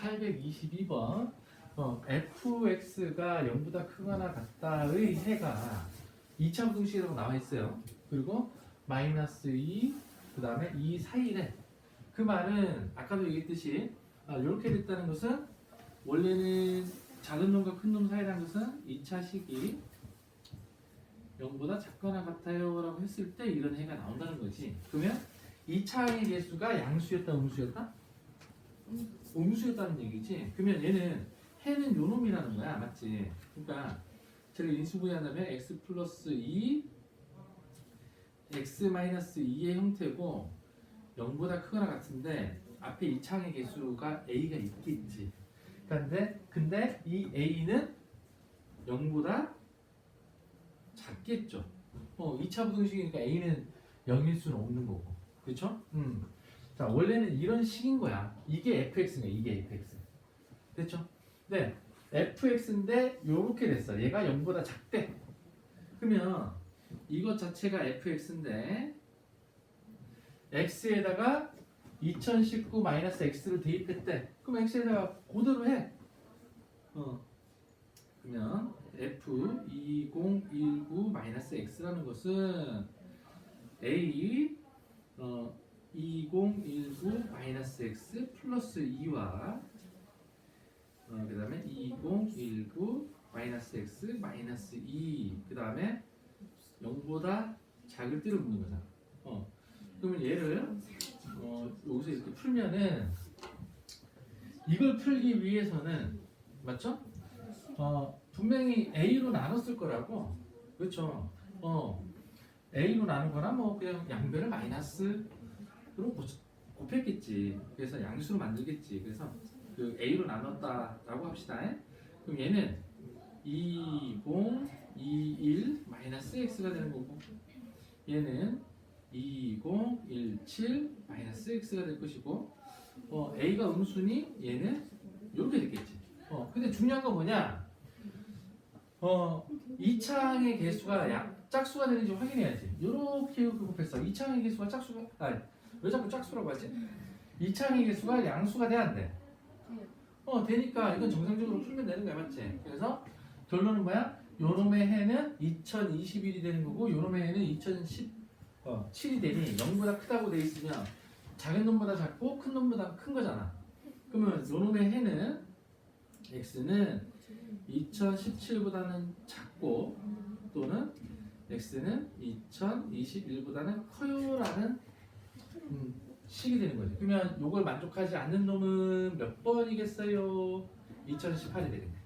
822번 어, fx가 0보다 크거나 같다의 해가 2차 부등식이라고 나와 있어요. 그리고 마이너스 2, 그 다음에 2 사이래. 그 말은 아까도 얘기했듯이 아, 이렇게 됐다는 것은 원래는 작은 놈과 큰 놈 사이라는 것은 2차 식이 0보다 작거나 같아요 라고 했을 때 이런 해가 나온다는 거지. 그러면 2차의 개수가 양수였다 음수였다? 음수였다는 얘기지. 그러면 얘는 해는 요 놈이라는 거야, 맞지? 그러니까 저를 인수분해한다면 x 플러스 2, x 마이너스 2의 형태고 0보다 크거나 같은데 앞에 이 창의 개수가 a가 있겠지. 근데 근데 이 a는 0보다 작겠죠. 어, 2차 부등식이니까 a는 0일 수는 없는 거고. 그렇죠? 음. 자, 원래는 이런 식인 거야. 이게 fx인가 이게 fx. 됐죠? 네. fx인데 요렇게 됐어. 얘가 0보다 작대. 그러면 이것 자체가 fx인데 x에다가 2019 마이너스 x를 대입했대. 그럼 x에다가 그대로 해. 어. 그러면 f2019 마이너스 x라는 것은 a 어, 2019 마이너스 x 플러스 2와 어, 그 다음에 2019 마이너스 x 마이너스 2 그 다음에 0보다 작을 때를 묻는 거잖아. 어. 그러면 얘를 어, 여기서 이렇게 풀면은 이걸 풀기 위해서는 맞죠? 어, 분명히 A로 나눴을 거라고 그렇죠? 어, A로 나눈 거나 뭐 그냥 양변을 마이너스 로 곱- 곱했겠지 그래서 양수로 만들겠지 그래서 그 A로 나눴다라고 합시다 그럼 얘는 20, 21 마이너스 X가 되는 거고 얘는 2017 마이너스 x가 될 것이고 어, a가 음수니 얘는 이렇게 됐겠지. 어, 근데 중요한 건 뭐냐? 어, 2창의 개수가 약 짝수가 되는지 확인해야지. 이렇게 곱했어. 2창의 개수가 짝수가 아니 왜 자꾸 짝수라고 하지? 2창의 개수가 양수가 돼야 안 돼. 어, 되니까 이건 정상적으로 풀면 되는 거야, 맞지? 그래서 결론은 뭐야? 요놈의 해는 2021이 되는 거고 요놈의 해는 2010 어, 7이 되니 0보다 크다고 돼 있으면 작은 놈보다 작고 큰 놈보다 큰 거잖아. 그러면 요놈의 해는 x는 2017보다는 작고 또는 x는 2021보다는 커요라는 음, 식이 되는 거지. 그러면 요걸 만족하지 않는 놈은 몇 번이겠어요? 2018이 되겠네.